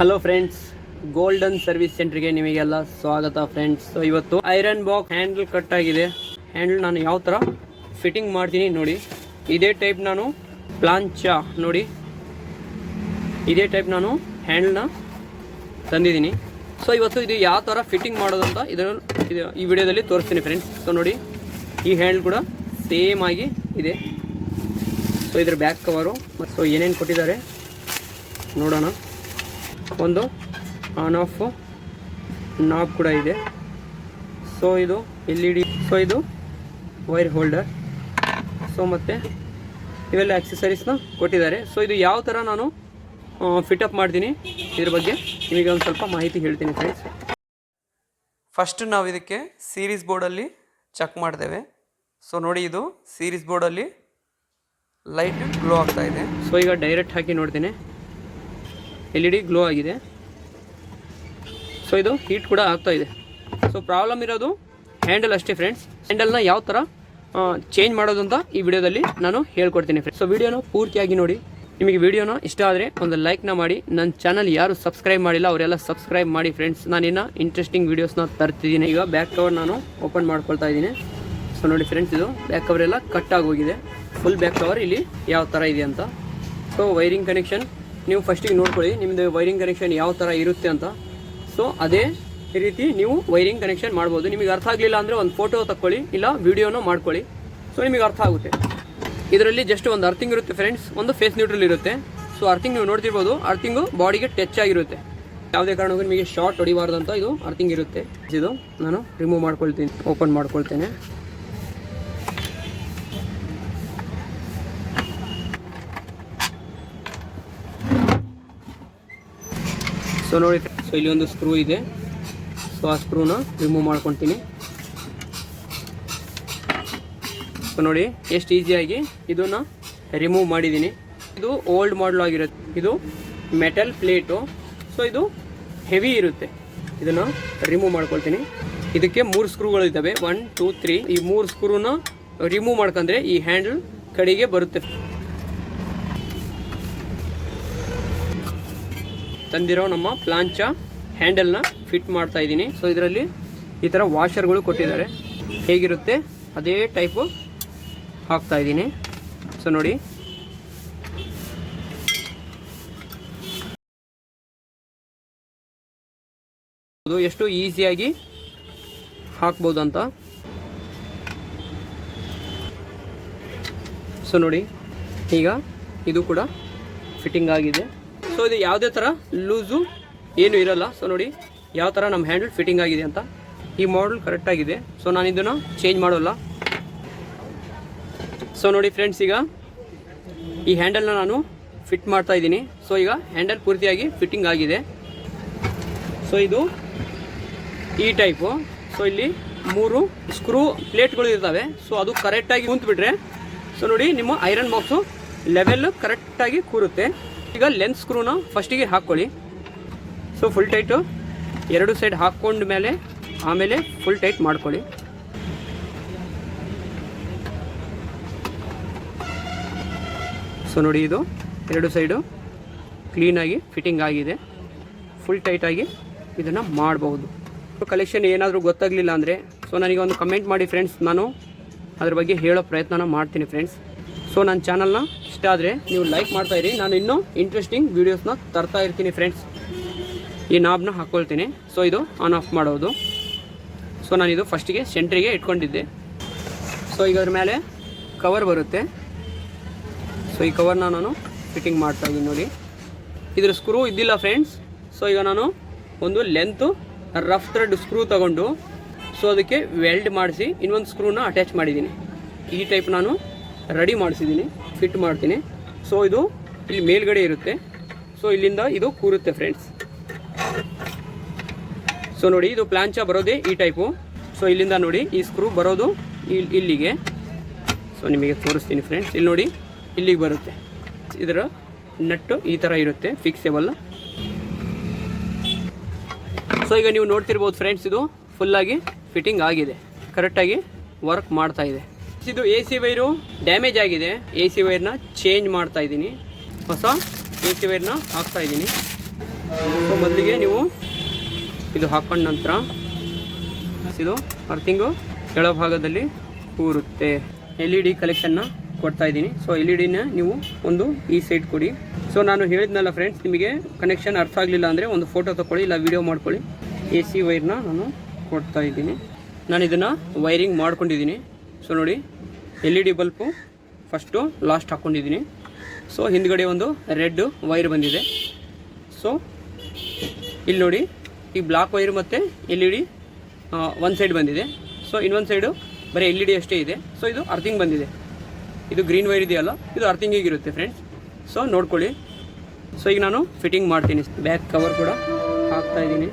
Hello friends golden service ಸೆಂಟರ್ಗೆ ನಿಮಗೆಲ್ಲ ಸ್ವಾಗತ ಫ್ರೆಂಡ್ಸ್ ಸೊ ಇವತ್ತು ಐರನ್ ಬಾಕ್ಸ್ ಹ್ಯಾಂಡಲ್ ಕಟ್ ಆಗಿದೆ. ಹ್ಯಾಂಡಲ್ ನಾನು ಯಾವ ಥರ ಫಿಟ್ಟಿಂಗ್ ಮಾಡ್ತೀನಿ ನೋಡಿ. ಇದೇ ಟೈಪ್ ನಾನು ಪ್ಲಾಂಚ ನೋಡಿ. ಇದೇ ಟೈಪ್ ನಾನು ಹ್ಯಾಂಡಲ್ನ ತಂದಿದ್ದೀನಿ. ಸೊ ಇವತ್ತು ಇದು ಯಾವ ಥರ ಫಿಟ್ಟಿಂಗ್ ಮಾಡೋದು ಅಂತ ಇದರಲ್ಲಿ ಇದು ಈ ವಿಡಿಯೋದಲ್ಲಿ ತೋರಿಸ್ತೀನಿ ಫ್ರೆಂಡ್ಸ್ ಸೊ ನೋಡಿ. ಈ ಹ್ಯಾಂಡಲ್ ಕೂಡ ಸೇಮ್ ಆಗಿ ಇದೆ. ಸೊ ಇದರ ಬ್ಯಾಕ್ ಕವರು ಮತ್ತು ಏನೇನು ಕೊಟ್ಟಿದ್ದಾರೆ? ನೋಡೋಣ. ಒಂದು ಆನ್ ಆಫ್ ನಾಬ್ ಕೂಡ ಇದೆ. ಸೊ ಇದು ಎಲ್ ಇ ಡಿ ಸೊ ಇದು ವೈರ್ ಹೋಲ್ಡರ್ ಸೊ ಮತ್ತು ಇವೆಲ್ಲ ಆಕ್ಸೆಸರೀಸ್ನ ಕೊಟ್ಟಿದ್ದಾರೆ. ಸೊ ಇದು ಯಾವ ಥರ ನಾನು ಫಿಟಪ್ ಮಾಡ್ತೀನಿ ಇದ್ರ ಬಗ್ಗೆ ನಿಮಗೆ ಒಂದು ಸ್ವಲ್ಪ ಮಾಹಿತಿ ಹೇಳ್ತೀನಿ ಫ್ರೆಂಡ್ಸ್ ಫಸ್ಟ್ ನಾವು ಇದಕ್ಕೆ ಸೀರೀಸ್ ಬೋರ್ಡಲ್ಲಿ ಚೆಕ್ ಮಾಡ್ತೇವೆ. ಸೊ ನೋಡಿ ಇದು ಸೀರೀಸ್ ಬೋರ್ಡಲ್ಲಿ ಲೈಟ್ ಗ್ಲೋ ಆಗ್ತಾ ಇದೆ. ಸೊ ಈಗ ಡೈರೆಕ್ಟ್ ಹಾಕಿ ನೋಡ್ತೀನಿ. ಎಲ್ ಇ ಡಿ ಗ್ಲೋ ಆಗಿದೆ. ಸೊ ಇದು ಹೀಟ್ ಕೂಡ ಆಗ್ತಾ ಇದೆ. ಸೊ ಪ್ರಾಬ್ಲಮ್ ಇರೋದು ಹ್ಯಾಂಡಲ್ ಅಷ್ಟೇ ಫ್ರೆಂಡ್ಸ್ ಹ್ಯಾಂಡಲ್ನ ಯಾವ ಥರ ಚೇಂಜ್ ಮಾಡೋದು ಅಂತ ಈ ವಿಡಿಯೋದಲ್ಲಿ ನಾನು ಹೇಳ್ಕೊಡ್ತೀನಿ ಫ್ರೆಂಡ್ಸ್ ಸೊ ವಿಡಿಯೋನ ಪೂರ್ತಿಯಾಗಿ ನೋಡಿ. ನಿಮಗೆ ವಿಡಿಯೋನ ಇಷ್ಟ ಆದರೆ ಒಂದು ಲೈಕ್ನ ಮಾಡಿ. ನನ್ನ ಚಾನಲ್ ಯಾರು ಸಬ್ಸ್ಕ್ರೈಬ್ ಮಾಡಿಲ್ಲ, ಅವರೆಲ್ಲ ಸಬ್ಸ್ಕ್ರೈಬ್ ಮಾಡಿ ಫ್ರೆಂಡ್ಸ್ ನಾನಿನ್ನ ಇಂಟ್ರೆಸ್ಟಿಂಗ್ ವೀಡಿಯೋಸ್ನ ತರ್ತಿದ್ದೀನಿ. ಈಗ ಬ್ಯಾಕ್ ಕವರ್ ನಾನು ಓಪನ್ ಮಾಡ್ಕೊಳ್ತಾ ಇದ್ದೀನಿ. ಸೊ ನೋಡಿ ಫ್ರೆಂಡ್ಸ್ ಇದು ಬ್ಯಾಕ್ ಕವರ್ ಎಲ್ಲ ಕಟ್ ಆಗೋಗಿದೆ ಫುಲ್ ಬ್ಯಾಕ್ ಕವರ್ ಇಲ್ಲಿ ಯಾವ ಥರ ಇದೆ ಅಂತ. ಸೊ ವೈರಿಂಗ್ ಕನೆಕ್ಷನ್ ನೀವು ಫಸ್ಟಿಗೆ ನೋಡ್ಕೊಳ್ಳಿ ನಿಮ್ಮದು ವೈರಿಂಗ್ ಕನೆಕ್ಷನ್ ಯಾವ ಥರ ಇರುತ್ತೆ ಅಂತ. ಸೊ ಅದೇ ರೀತಿ ನೀವು ವೈರಿಂಗ್ ಕನೆಕ್ಷನ್ ಮಾಡ್ಬೋದು. ನಿಮಗೆ ಅರ್ಥ ಆಗಲಿಲ್ಲ ಅಂದರೆ ಒಂದು ಫೋಟೋ ತಕ್ಕೊಳ್ಳಿ, ಇಲ್ಲ ವಿಡಿಯೋನ ಮಾಡ್ಕೊಳ್ಳಿ. ಸೊ ನಿಮಗೆ ಅರ್ಥ ಆಗುತ್ತೆ. ಇದರಲ್ಲಿ ಜಸ್ಟ್ ಒಂದು ಅರ್ಥಿಂಗ್ ಇರುತ್ತೆ ಫ್ರೆಂಡ್ಸ್ ಒಂದು ಫೇಸ್ ನ್ಯೂಟ್ರಲ್ ಇರುತ್ತೆ. ಸೊ ಅರ್ಥಿಂಗ್ ನೀವು ನೋಡ್ತಿರ್ಬೋದು ಅರ್ಥಿಂಗು ಬಾಡಿಗೆ ಟಚ್ ಆಗಿರುತ್ತೆ. ಯಾವುದೇ ಕಾರಣಕ್ಕೂ ನಿಮಗೆ ಶಾರ್ಟ್ ಹೊಡಿಬಾರ್ದು ಅಂತ ಇದು ಅರ್ಥಿಂಗ್ ಇರುತ್ತೆ. ಇದು ನಾನು ರಿಮೂವ್ ಮಾಡ್ಕೊಳ್ತೀನಿ ಓಪನ್ ಮಾಡ್ಕೊಳ್ತೇನೆ. ಸೊ ನೋಡಿ ಸೊ ಇಲ್ಲಿ ಒಂದು ಸ್ಕ್ರೂ ಇದೆ. ಸೊ ಆ ಸ್ಕ್ರೂನ ರಿಮೂವ್ ಮಾಡ್ಕೊತೀನಿ. ಸೊ ನೋಡಿ, ಎಷ್ಟು ಈಸಿಯಾಗಿ ಇದನ್ನ ರಿಮೂವ್ ಮಾಡಿದ್ದೀನಿ. ಇದು ಓಲ್ಡ್ ಮಾಡಲ್ ಆಗಿರುತ್ತೆ. ಇದು ಮೆಟಲ್ ಪ್ಲೇಟು ಸೊ ಇದು ಹೆವಿ ಇರುತ್ತೆ. ಇದನ್ನು ರಿಮೂವ್ ಮಾಡ್ಕೊಳ್ತೀನಿ. ಇದಕ್ಕೆ ಮೂರು ಸ್ಕ್ರೂಗಳು ಇದ್ದಾವೆ. ಒನ್ ಟೂ ತ್ರೀ ಈ ಮೂರು ಸ್ಕ್ರೂನ ರಿಮೂವ್ ಮಾಡ್ಕೊಂಡ್ರೆ ಈ ಹ್ಯಾಂಡಲ್ ಕಡೆಗೆ ಬರುತ್ತೆ. ತಂದಿರೋ ನಮ್ಮ ಪ್ಲಾಂಚ ಹ್ಯಾಂಡಲ್ನ ಫಿಟ್ ಮಾಡ್ತಾ ಇದ್ದೀನಿ. ಸೊ ಇದರಲ್ಲಿ ಈ ಥರ ವಾಷರ್ಗಳು ಕೊಟ್ಟಿದ್ದಾರೆ. ಹೇಗಿರುತ್ತೆ? ಅದೇ ಟೈಪು ಹಾಕ್ತಾ ಇದ್ದೀನಿ. ಸೊ ನೋಡಿ. ಎಷ್ಟು ಈಸಿಯಾಗಿ ಹಾಕ್ಬೋದು ಅಂತ. ಸೊ ನೋಡಿ. ಈಗ ಇದು ಕೂಡ ಫಿಟ್ಟಿಂಗ್ ಆಗಿದೆ. ಸೊ ಇದು ಯಾವುದೇ ಥರ ಲೂಸು ಏನು ಇರಲ್ಲ. ಸೊ ನೋಡಿ, ಯಾವ ಥರ ನಮ್ಮ ಹ್ಯಾಂಡಲ್ ಫಿಟ್ಟಿಂಗ್ ಆಗಿದೆ ಅಂತ ಈ ಮಾಡಲ್ ಕರೆಕ್ಟಾಗಿದೆ ಸೊ ನಾನು ಇದನ್ನು ಚೇಂಜ್ ಮಾಡೋಲ್ಲ. ಸೊ ನೋಡಿ ಫ್ರೆಂಡ್ಸ್ ಈಗ ಈ ಹ್ಯಾಂಡಲ್ನ ನಾನು ಫಿಟ್ ಮಾಡ್ತಾ ಇದ್ದೀನಿ. ಸೊ ಈಗ ಹ್ಯಾಂಡಲ್ ಪೂರ್ತಿಯಾಗಿ ಫಿಟ್ಟಿಂಗ್ ಆಗಿದೆ. ಸೊ ಇದು ಈ ಟೈಪು ಸೊ ಇಲ್ಲಿ ಮೂರು ಸ್ಕ್ರೂ ಪ್ಲೇಟ್ಗಳು ಇರ್ತವೆ. ಸೊ ಅದು ಕರೆಕ್ಟಾಗಿ ಕುಂತ್ಬಿಟ್ರೆ ಸೊ ನೋಡಿ, ನಿಮ್ಮ ಐರನ್ ಬಾಕ್ಸು ಲೆವೆಲ್ಲು ಕರೆಕ್ಟಾಗಿ ಕೂರುತ್ತೆ. ಈಗ ಲೆನ್ಸ್ ಸ್ಕ್ರೂನ ಫಸ್ಟಿಗೆ ಹಾಕ್ಕೊಳ್ಳಿ. ಸೊ ಫುಲ್ ಟೈಟು ಎರಡು ಸೈಡ್ ಹಾಕ್ಕೊಂಡ ಮೇಲೆ, ಆಮೇಲೆ ಫುಲ್ ಟೈಟ್ ಮಾಡ್ಕೊಳ್ಳಿ. ಸೊ ನೋಡಿ ಇದು ಎರಡು ಸೈಡು ಕ್ಲೀನಾಗಿ ಫಿಟ್ಟಿಂಗ್ ಆಗಿದೆ. ಫುಲ್ ಟೈಟಾಗಿ ಇದನ್ನು ಮಾಡಬಹುದು ಕಲೆಕ್ಷನ್ ಏನಾದರೂ ಗೊತ್ತಾಗಲಿಲ್ಲ ಅಂದರೆ ಸೊ ನನಗೆ ಒಂದು ಕಮೆಂಟ್ ಮಾಡಿ ಫ್ರೆಂಡ್ಸ್ ನಾನು ಅದ್ರ ಬಗ್ಗೆ ಹೇಳೋ ಪ್ರಯತ್ನನ ಮಾಡ್ತೀನಿ ಫ್ರೆಂಡ್ಸ್ ಸೊ ನನ್ನ ಚಾನಲ್ನ ಇಷ್ಟ ಆದರೆ ನೀವು ಲೈಕ್ ಇರಿ. ನಾನು ಇನ್ನೂ ಇಂಟ್ರೆಸ್ಟಿಂಗ್ ವೀಡಿಯೋಸ್ನ ತರ್ತಾ ಇರ್ತೀನಿ ಫ್ರೆಂಡ್ಸ್ ಈ ನಾಬ್ನ ಹಾಕ್ಕೊಳ್ತೀನಿ ಸೊ ಇದು ಆನ್ ಆಫ್ ಮಾಡೋದು. ಸೊ ನಾನಿದು ಫಸ್ಟಿಗೆ ಸೆಂಟ್ರಿಗೆ ಇಟ್ಕೊಂಡಿದ್ದೆ. ಸೊ ಈಗ ಅದ್ರ ಮೇಲೆ ಕವರ್ ಬರುತ್ತೆ. ಸೊ ಈ ಕವರ್ನ ನಾನು ಫಿಟ್ಟಿಂಗ್ ಮಾಡ್ತಾ ಇದ್ದೀನಿ ನೋಡಿ. ಇದ್ರ ಸ್ಕ್ರೂ ಇದ್ದಿಲ್ಲ ಫ್ರೆಂಡ್ಸ್ ಸೊ ಈಗ ನಾನು ಒಂದು ಲೆಂತು ರಫ್ ಥ್ರೆಡ್ ಸ್ಕ್ರೂ ತಗೊಂಡು ಸೊ ಅದಕ್ಕೆ ವೆಲ್ಡ್ ಮಾಡಿಸಿ ಇನ್ನೊಂದು ಸ್ಕ್ರೂನ ಅಟ್ಯಾಚ್ ಮಾಡಿದ್ದೀನಿ. ಈ ಟೈಪ್ ನಾನು ರೆಡಿ ಮಾಡಿಸಿದ್ದೀನಿ, ಫಿಟ್ ಮಾಡ್ತೀನಿ. ಸೊ ಇದು ಇಲ್ಲಿ ಮೇಲ್ಗಡೆ ಇರುತ್ತೆ. ಸೊ ಇಲ್ಲಿಂದ ಇದು ಕೂರುತ್ತೆ ಫ್ರೆಂಡ್ಸ್ ಸೊ ನೋಡಿ, ಇದು ಪ್ಲಾಂಚ ಬರೋದೇ ಈ ಟೈಪು ಸೊ ಇಲ್ಲಿಂದ ನೋಡಿ, ಈ ಸ್ಕ್ರೂ ಬರೋದು ಇಲ್- ಇಲ್ಲಿಗೆ. ಸೊ ನಿಮಗೆ ತೋರಿಸ್ತೀನಿ ಫ್ರೆಂಡ್ಸ್ ಇಲ್ಲಿ ನೋಡಿ, ಇಲ್ಲಿಗೆ ಬರುತ್ತೆ. ಇದರ ನಟ್ಟು ಈ ಥರ ಇರುತ್ತೆ ಫಿಕ್ಸೇಬಲ್ ಸೊ ಈಗ ನೀವು ನೋಡ್ತಿರ್ಬೋದು ಫ್ರೆಂಡ್ಸ್ ಇದು ಫುಲ್ಲಾಗಿ ಫಿಟ್ಟಿಂಗ್ ಆಗಿದೆ. ಕರೆಕ್ಟಾಗಿ ವರ್ಕ್ ಮಾಡ್ತಾ ಇದೆ. ಇದು ಎ ಸಿ ವೈರು ಡ್ಯಾಮೇಜ್ ಆಗಿದೆ. ಎ ಸಿ ವೈರ್ನ ಚೇಂಜ್ ಮಾಡ್ತಾ ಇದ್ದೀನಿ. ಹೊಸ ಎ ಸಿ ವೈರ್ನ ಹಾಕ್ತಾ ಇದ್ದೀನಿ. ಮೊದಲಿಗೆ ನೀವು ಇದು ಹಾಕೊಂಡ ನಂತರ ಇದು ಅರ್ಥಿಂಗು ಕೆಳಭಾಗದಲ್ಲಿ ಕೂರುತ್ತೆ. ಎಲ್ ಇ ಡಿ ಕಲೆಕ್ಷನ್ನ ಕೊಡ್ತಾ ಇದ್ದೀನಿ. ಸೊ, ಎಲ್ ಇ ಡಿನ ನೀವು ಒಂದು ಈ ಸೈಡ್ ಕೊಡಿ. ಸೊ, ನಾನು ಹೇಳಿದ್ನಲ್ಲ ಫ್ರೆಂಡ್ಸ್, ನಿಮಗೆ ಕನೆಕ್ಷನ್ ಅರ್ಥ ಆಗಲಿಲ್ಲ ಅಂದರೆ ಒಂದು ಫೋಟೋ ತಗೊಳ್ಳಿ ಇಲ್ಲ ವಿಡಿಯೋ ಮಾಡ್ಕೊಳ್ಳಿ. ಎ ಸಿ ವೈರ್ನ ನಾನು ಕೊಡ್ತಾ ಇದ್ದೀನಿ. ನಾನು ಇದನ್ನು ವೈರಿಂಗ್ ಮಾಡ್ಕೊಂಡಿದ್ದೀನಿ. ಸೊ, ನೋಡಿ L E D bulb first, last ಹಾಕ್ಕೊಂಡಿದ್ದೀನಿ. ಸೊ ಹಿಂದ್ಗಡೆ ಒಂದು ರೆಡ್ ವೈರ್ ಬಂದಿದೆ. ಸೊ ಇಲ್ಲಿ ನೋಡಿ, ಈ ಬ್ಲಾಕ್ ವೈರ್ ಮತ್ತು ಎಲ್ ಇ ಡಿ ಒಂದು ಸೈಡ್ ಬಂದಿದೆ. ಸೊ ಇನ್ನೊಂದು ಸೈಡು ಬರೀ ಎಲ್ ಇ ಡಿ ಅಷ್ಟೇ ಇದೆ. ಸೊ ಇದು ಅರ್ಥಿಂಗ್ ಬಂದಿದೆ. ಇದು ಗ್ರೀನ್ ವೈರ್ ಇದೆಯಲ್ಲ, ಇದು ಅರ್ಥಿಂಗ್ ಇರುತ್ತೆ ಫ್ರೆಂಡ್ಸ್. ಸೊ ನೋಡ್ಕೊಳ್ಳಿ. ಸೊ ಈಗ ನಾನು ಫಿಟ್ಟಿಂಗ್ ಮಾಡ್ತೀನಿ. ಬ್ಯಾಕ್ ಕವರ್ ಕೂಡ ಹಾಕ್ತಾ ಇದ್ದೀನಿ.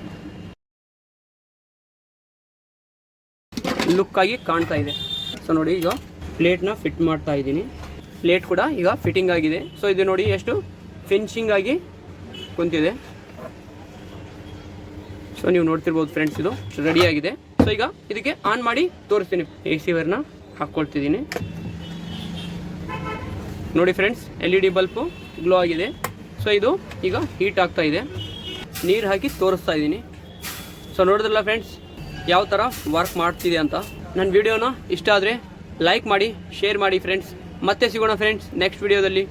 ಲುಕ್ಕಾಗಿ ಕಾಣ್ತಾ ಇದೆ. ಸೊ ನೋಡಿ, ಈಗ ಪ್ಲೇಟ್ನ ಫಿಟ್ ಮಾಡ್ತಾ ಇದ್ದೀನಿ. ಪ್ಲೇಟ್ ಕೂಡ ಈಗ ಫಿಟ್ಟಿಂಗ್ ಆಗಿದೆ. ಸೊ ಇದು ನೋಡಿ ಎಷ್ಟು ಫಿನಿಶಿಂಗ್ ಆಗಿ ಕುಂತಿದೆ. ಸೊ ನೀವು ನೋಡ್ತಿರ್ಬೋದು ಫ್ರೆಂಡ್ಸ್ ಇದು ರೆಡಿ ಆಗಿದೆ. ಸೊ ಈಗ ಇದಕ್ಕೆ ಆನ್ ಮಾಡಿ ತೋರಿಸ್ತೀನಿ. ಎ ಸಿ ವೈರ್ನ ಹಾಕ್ಕೊಳ್ತಿದ್ದೀನಿ ನೋಡಿ friends L E D bulb glow ಆಗಿದೆ. ಸೊ ಇದು ಈಗ ಹೀಟ್ ಆಗ್ತಾ ಇದೆ. ನೀರು ಹಾಕಿ ತೋರಿಸ್ತಾ ಇದ್ದೀನಿ. ಸೊ ನೋಡಿದ್ರಲ್ಲ ಫ್ರೆಂಡ್ಸ್ ಯಾವ ಥರ ವರ್ಕ್ ಮಾಡ್ತಿದೆ ಅಂತ. ನನ್ನ ವಿಡಿಯೋನ ಇಷ್ಟ ಆದರೆ ಲೈಕ್ ಮಾಡಿ ಶೇರ್ ಮಾಡಿ ಫ್ರೆಂಡ್ಸ್ ಮತ್ತೆ ಸಿಗೋಣ ಫ್ರೆಂಡ್ಸ್ ನೆಕ್ಸ್ಟ್ ವಿಡಿಯೋದಲ್ಲಿ